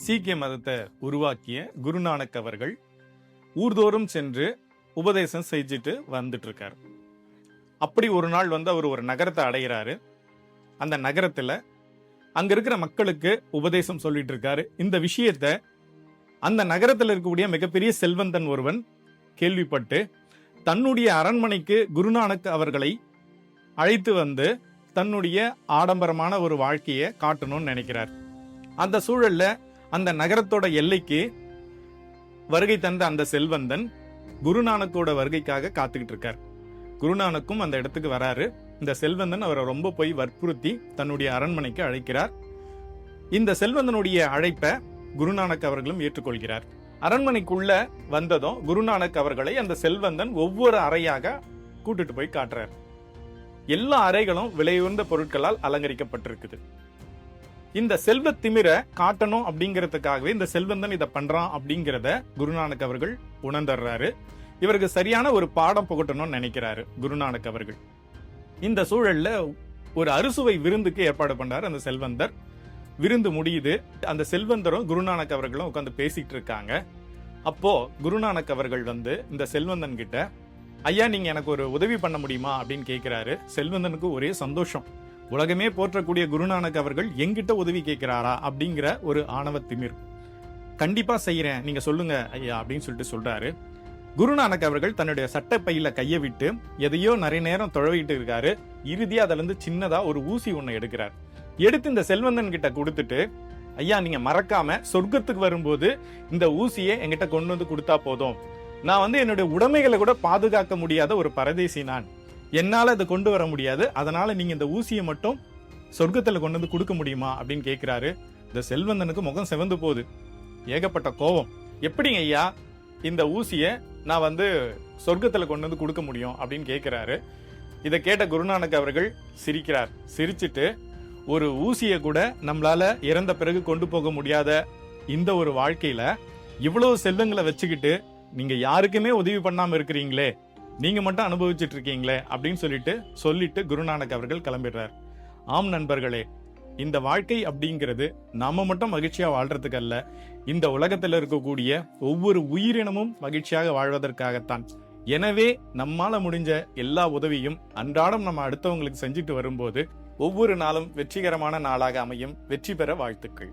சீக்கிய மதத்தை உருவாக்கிய குருநானக் அவர்கள் ஊர்தோறும் சென்று உபதேசம் செஞ்சுட்டு வந்துட்டு இருக்கார் அப்படி ஒரு நாள் வந்து அவர் ஒரு நகரத்தை அடைகிறாரு அந்த நகரத்தில் அங்க இருக்கிற மக்களுக்கு உபதேசம் சொல்லிட்டு இருக்காரு இந்த விஷயத்த அந்த நகரத்தில் இருக்கக்கூடிய மிகப்பெரிய செல்வந்தன் ஒருவன் கேள்விப்பட்டு தன்னுடைய அரண்மனைக்கு குருநானக் அவர்களை அழைத்து வந்து தன்னுடைய ஆடம்பரமான ஒரு வாழ்க்கையை காட்டணும்னு நினைக்கிறார். அந்த சூழல்ல அந்த நகரத்தோட எல்லைக்கு வருகை தந்த அந்த செல்வந்தன் குருநானக்கோட வருகைக்காக காத்துக்கிட்டு இருக்கார். குருநானக்கும் அந்த இடத்துக்கு வராரு. இந்த செல்வந்தன் அவரை ரொம்ப போய் வற்புறுத்தி தன்னுடைய அரண்மனைக்கு அழைக்கிறார். இந்த செல்வந்தனுடைய அழைப்பை குருநானக் அவர்களும் ஏற்றுக்கொள்கிறார். அரண்மனைக்குள்ள வந்ததும் குருநானக் அவர்களை அந்த செல்வந்தன் ஒவ்வொரு அறையாக கூட்டிட்டு போய் காட்டுறார். எல்லா அறைகளும் விலையுயர்ந்த பொருட்களால் அலங்கரிக்கப்பட்டிருக்குது. இந்த செல்வ திமிர காட்டணும் அப்படிங்கிறதுக்காகவே இந்த செல்வந்தன் இதை பண்றான் அப்படிங்கிறத குருநானக் அவர்கள் உணர்ந்துடுறாரு. இவருக்கு சரியான ஒரு பாடம் புகட்டணும்னு நினைக்கிறாரு குருநானக் அவர்கள். இந்த சூழல்ல ஒரு அறுசுவை விருந்துக்கு ஏற்பாடு பண்றாரு அந்த செல்வந்தர். விருந்து முடியுது. அந்த செல்வந்தரும் குருநானக் அவர்களும் உட்காந்து பேசிட்டு இருக்காங்க. அப்போ குருநானக் அவர்கள் வந்து இந்த செல்வந்தன் கிட்ட ஐயா நீங்க எனக்கு ஒரு உதவி பண்ண முடியுமா? அப்படின்னு கேட்கிறாரு செல்வந்தனுக்கு ஒரே சந்தோஷம். உலகமே போற்றக்கூடிய குருநானக் அவர்கள் எங்கிட்ட உதவி கேட்கிறாரா அப்படிங்கிற ஒரு ஆணவ திமிர். கண்டிப்பா செய்யறேன் நீங்க சொல்லுங்க ஐயா அப்படின்னு சொல்லிட்டு சொல்றாரு. குருநானக் அவர்கள் தன்னுடைய சட்டப்பையில கையை விட்டு எதையோ நிறைய நேரம் தொழவிட்டு இருக்காரு. இறுதியா அதுல இருந்து சின்னதா ஒரு ஊசி ஒண்ணு எடுக்கிறார். எடுத்து இந்த செல்வந்தன் கிட்ட கொடுத்துட்டு ஐயா நீங்க மறக்காம சொர்க்கத்துக்கு வரும்போது இந்த ஊசியை என்கிட்ட கொண்டு வந்து கொடுத்தா போதும். நான் வந்து என்னுடைய உடைமைகளை கூட பாதுகாக்க முடியாத ஒரு பரதேசி நான். என்னால் அதை கொண்டு வர முடியாது. அதனால் நீங்கள் இந்த ஊசியை மட்டும் சொர்க்கத்தில் கொண்டு வந்து கொடுக்க முடியுமா அப்படின்னு கேட்குறாரு இந்த செல்வந்தனுக்கு முகம் செவந்து போகுது. ஏகப்பட்ட கோபம். எப்படிங்க ஐயா இந்த ஊசியை நான் வந்து சொர்க்கத்தில் கொண்டு வந்து கொடுக்க முடியும் அப்படின்னு கேட்குறாரு இதை கேட்ட குருநானக் அவர்கள் சிரிக்கிறார். சிரிச்சிட்டு ஒரு ஊசியை கூட நம்மளால இறந்த பிறகு கொண்டு போக முடியாத இந்த ஒரு வாழ்க்கையில இவ்வளவு செல்வங்களை வச்சுக்கிட்டு நீங்க யாருக்குமே உதவி பண்ணாம இருக்கிறீங்களே. நீங்க மட்டும் அனுபவிச்சுட்டு இருக்கீங்களே அப்படின்னு சொல்லிட்டு சொல்லிட்டு குருநானக் அவர்கள் கிளம்பிடுறார். ஆம் நண்பர்களே இந்த வாழ்க்கை அப்படிங்கிறது நாம மட்டும் மகிழ்ச்சியாக வாழ்றதுக்கு அல்ல இந்த உலகத்தில் இருக்கக்கூடிய ஒவ்வொரு உயிரினமும் மகிழ்ச்சியாக வாழ்வதற்காகத்தான். எனவே நம்மால முடிஞ்ச எல்லா உதவியும் அன்றாடம் நம்ம அடுத்தவங்களுக்கு செஞ்சுட்டு வரும்போது ஒவ்வொரு நாளும் வெற்றிகரமான நாளாக அமையும். வெற்றி பெற வாழ்த்துக்கள்.